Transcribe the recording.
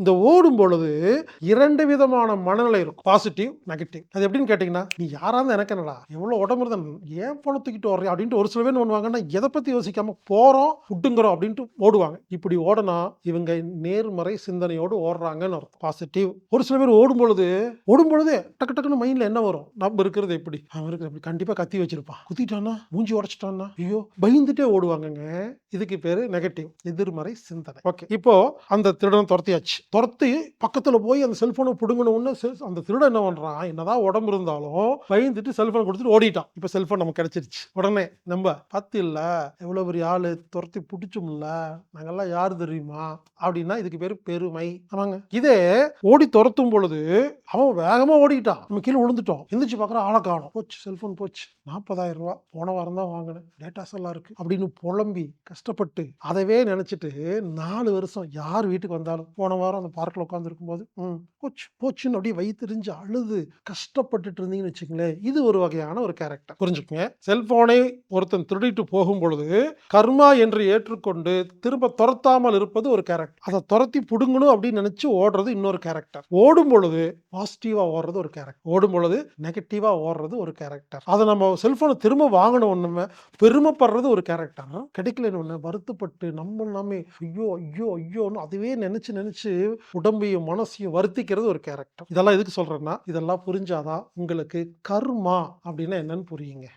இந்த ஓடும் பொழுது இரண்டு விதமான மனநிலை இருக்கும். பாசிட்டிவ் நெகட்டிவ் அது எப்படின்னு கேட்டிங்கன்னா நீ யாராக இருந்தால் எனக்கு என்னடா எவ்வளோ உடம்பு ஏன் பணம் தூக்கிட்டு வர்றேன் அப்படின்ட்டு ஒரு சில பேர் பண்ணுவாங்கன்னா எதை பற்றி யோசிக்காமல் போகிறோம் விட்டுங்கிறோம் அப்படின்ட்டு ஓடுவாங்க. இப்படி ஓடனா இவங்க நேர்மறை சிந்தனையோடு ஓடுறாங்கன்னு அர்த்தம். பாசிட்டிவ் ஒரு சில பேர் ஓடும் பொழுது ஓடும் பொழுது டக்கு டக்குன்னு மைண்டில் என்ன வரும்? நம்ம இருக்கிறது எப்படி? அவன் இருக்கிறது எப்படி? கண்டிப்பாக கத்தி வச்சிருப்பான். குத்திட்டானா மூஞ்சி உடச்சிட்டானா ஐயோ பயந்துட்டே ஓடுவாங்கங்க. இதுக்கு பேர் நெகட்டிவ் எதிர்மறை சிந்தனை. ஓகே இப்போ அந்த திருடனை துரத்தியாச்சு. துரத்தி பக்கத்தில் போய் அந்த செல்ஃபோனை பிடுங்கணும்னு அந்த திருடன் என்ன பண்ணுறான் என்னதான் உடம்பு இருந்தாலும் பயந்துட்டு செல்ஃபோன் கொடுத்துட்டு ஓடிட்டான். இப்போ செல்ஃபோன் நமக்கு கிடச்சிருச்சு. உடனே நம்ம பத்து இல்லை எவ்வளோ பெரிய ஆள்? துரத்தி பிடிச்சோம்ல. நாங்கள்லாம் யார் தெரியுமா? அப்படின்னா இதுக்கு பேர் பெருமை. ஆமாங்க. இதே ஓடி துரத்தும் பொழுது அவன் வேகமாக ஓடிட்டான். நம்ம கீழே விழுந்துட்டோம். எந்திரிச்சு பார்க்குற ஆளை காணும். போச்சு செல்ஃபோன் போச்சு. நாற்பதாயிரம் ரூபா போன வாரம் தான் வாங்கினேன். டேட்டாஸ் எல்லாம் இருக்குது அப்படின்னு புலம்பி கஷ்டப்பட்டு அதவே நினச்சிட்டு நாலு வருஷம் யார் வீட்டுக்கு வந்தாலும் போன வாரம் அந்த பார்க்கில் உட்காந்துருக்கும் போது ம் போச்சு போச்சுன்னு அப்படியே வயிற்றுறிஞ்சு அழுது கஷ்டப்பட்டுட்டு இருந்தீங்கன்னு வச்சுங்களேன் இது ஒரு வகையான ஒரு கேரக்டர் புரிஞ்சுக்கங்க? செல்போனை ஒருத்தன் திருடிட்டு போகும் பொழுது கர்மா என்று ஏற்றுக்கொண்டு திரும்ப துரத்தாமல் இருப்பது ஒரு கேரக்டர் அதை துரத்தி பிடுங்கணும் அப்படின்னு நினச்சி ஓடுறது இன்னொரு கேரக்டர் ஓடும் பொழுது பாசிட்டிவாக ஓடுறது ஒரு கேரக்டர் ஓடும் பொழுது நெகட்டிவாக ஓடுறது ஒரு கேரக்டர் அதை நம்ம செல்போனை திரும்ப வாங்கணும் ஒன்றுமே பெருமைப்படுறது ஒரு கேரக்டர் கிடைக்கலன்னு ஒன்று வருத்தப்பட்டு நம்ம எல்லாமே ஐயோ ஐயோ ஐயோன்னு அதுவே நினச்சி நினச்சி உடம்பையும் மனசையும் வருத்திக்கிறது ஒரு கேரக்டர் இதெல்லாம் எதுக்கு சொல்றேன்னா இதெல்லாம் புரிஞ்சாதான் உங்களுக்கு கர்மா அப்படின்னா என்னன்னு புரியுங்க.